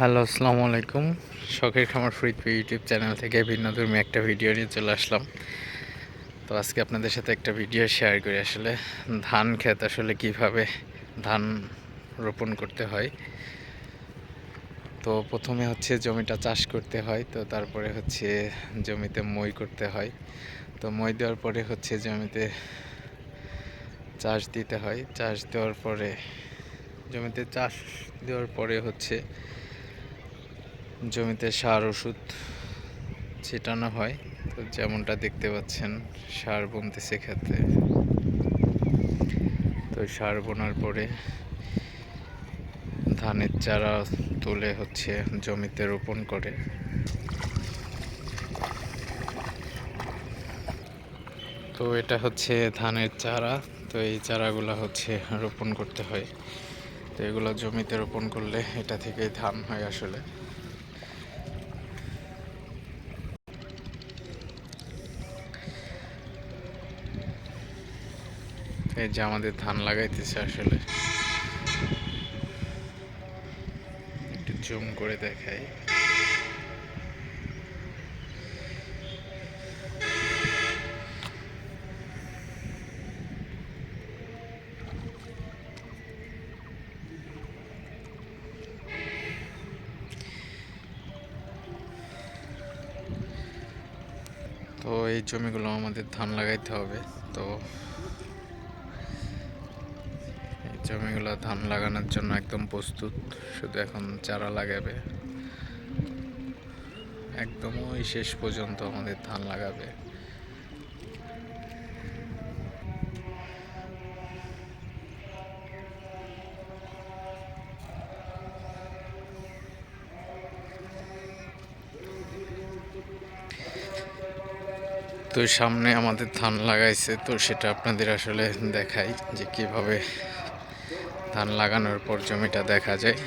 Hello, আসসালামু আলাইকুম। শখের খামার ফরিদপুর ইউটিউব চ্যানেল থেকে ভিন্নধর্মী একটা ভিডিও নিয়ে চলে আসলাম। তো আজকে আপনাদের সাথে একটা ভিডিও শেয়ার করি আসলে। ধান ক্ষেত আসলে কীভাবে ধান রোপণ করতে হয়। তো প্রথমে হচ্ছে জমিটা চাষ করতে হয়, তো তারপরে হচ্ছে জমিতে মই করতে হয়। তো মই দেওয়ার পরে হচ্ছে জমিতে চাষ দিতে হয়। চাষ দেওয়ার পরে, জমিতে চাষ দেওয়ার পরে হচ্ছে জমিতে সার ওষুধ ছিটানো হয়। তো যেমনটা দেখতে পাচ্ছেন, সার বুনতেছে ক্ষেতে তো সার বোনার পরে ধানের চারা তুলে হচ্ছে জমিতে রোপণ করে। তো এটা হচ্ছে ধানের চারা। তো এই চারাগুলো হচ্ছে রোপণ করতে হয়। তো এগুলো জমিতে রোপণ করলে এটা থেকেই ধান হয় আসলে। এই যে আমাদের ধান লাগাইতেছে আসলে। একটু জুম করে দেখাই। তো এই জমিগুলো আমাদের ধান লাগাইতে হবে। তো জমিগুলো ধান লাগানোর জন্য একদম প্রস্তুত। শুধু এখন চারা লাগাবে। একদম ওই শেষ পর্যন্ত আমাদের ধান লাগাবে। তো সামনে আমাদের ধান লাগাইছে, তো সেটা আপনাদের আসলে দেখাই যে কীভাবে ধান লাগানোর পর জমিটা দেখা যায়।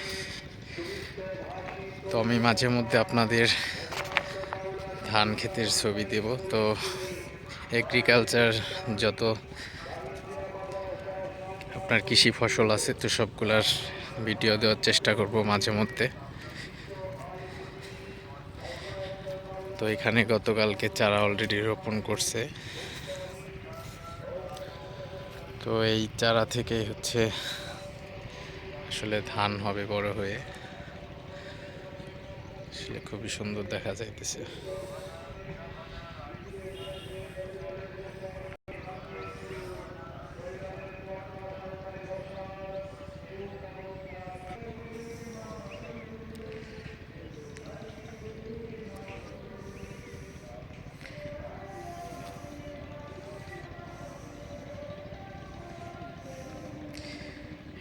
তো আমি মাঝে মধ্যে আপনাদের ধান ক্ষেতের ছবি দেব। তো এগ্রিকালচার যত আপনার কৃষি ফসল আছে, তো সবগুলার ভিডিও দেওয়ার চেষ্টা করব মাঝে মধ্যে। তো এখানে গতকালকে চারা অলরেডি রোপণ করছে। তো এই চারা থেকে হচ্ছে আসলে ধান হবে বড় হয়ে। আসলে খুবই সুন্দর দেখা যাইতেছে।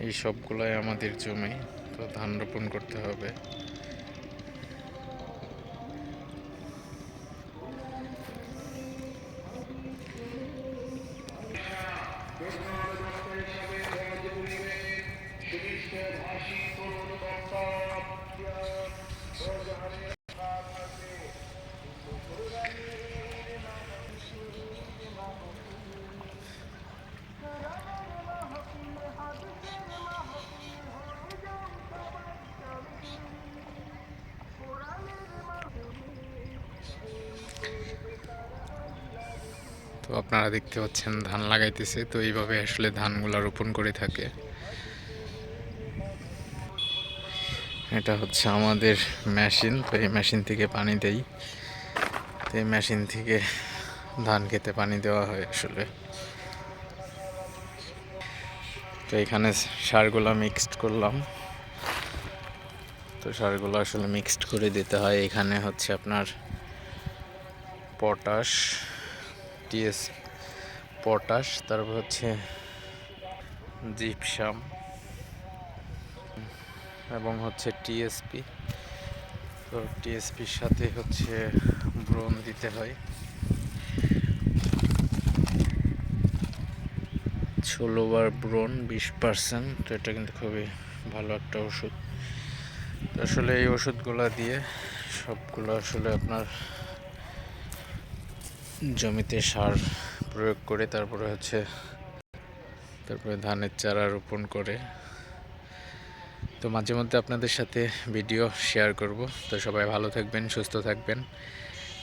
এই সবগুলাই আমাদের জমি তো ধান রোপণ করতে হবে। তো আপনারা দেখতে পাচ্ছেন ধান লাগাইতেছে, তো এইভাবে আসলে ধানগুলো রোপণ করে থাকে। এটা হচ্ছে আমাদের মেশিন, তো এই মেশিন থেকে পানি দেই। তো এই মেশিন থেকে ধান খেতে পানি দেওয়া হয় আসলে। তো এখানে সারগুলো মিক্সড করলাম। তো সারগুলো আসলে মিক্সড করে দিতে হয়। এখানে হচ্ছে আপনার পটাশ টিএস পটাশ, তারপর হচ্ছে জিপসাম, এবং হচ্ছে টিএসপি। তো টিএসপির সাথে হচ্ছে ব্রোন দিতে হয়। ষোলো বার ব্রোন বিশ পার্সেন্ট, তো এটা কিন্তু খুবই ভালো একটা ওষুধ। আসলে এই ওষুধগুলো দিয়ে সবগুলো আসলে আপনার জমিতে সার প্রয়োগ করে, তারপরে হচ্ছে তারপরে ধানের চারা রোপণ করে। তো মাঝে মধ্যে আপনাদের সাথে ভিডিও শেয়ার করব। তো সবাই ভালো থাকবেন, সুস্থ থাকবেন।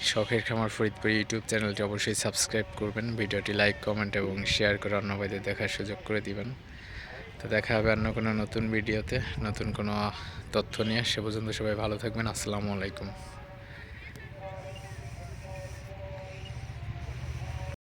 শখের খামার ফরিদপুর ইউটিউব চ্যানেলটি অবশ্যই সাবস্ক্রাইব করবেন। ভিডিওটি লাইক, কমেন্ট এবং শেয়ার করে অন্য ভাইদের দেখার সুযোগ করে দিবেন। তো দেখা হবে অন্য কোনো নতুন ভিডিওতে। নতুন কোনো তথ্য নিয়ে সে পর্যন্ত সবাই ভালো থাকবেন। আসসালামু আলাইকুম।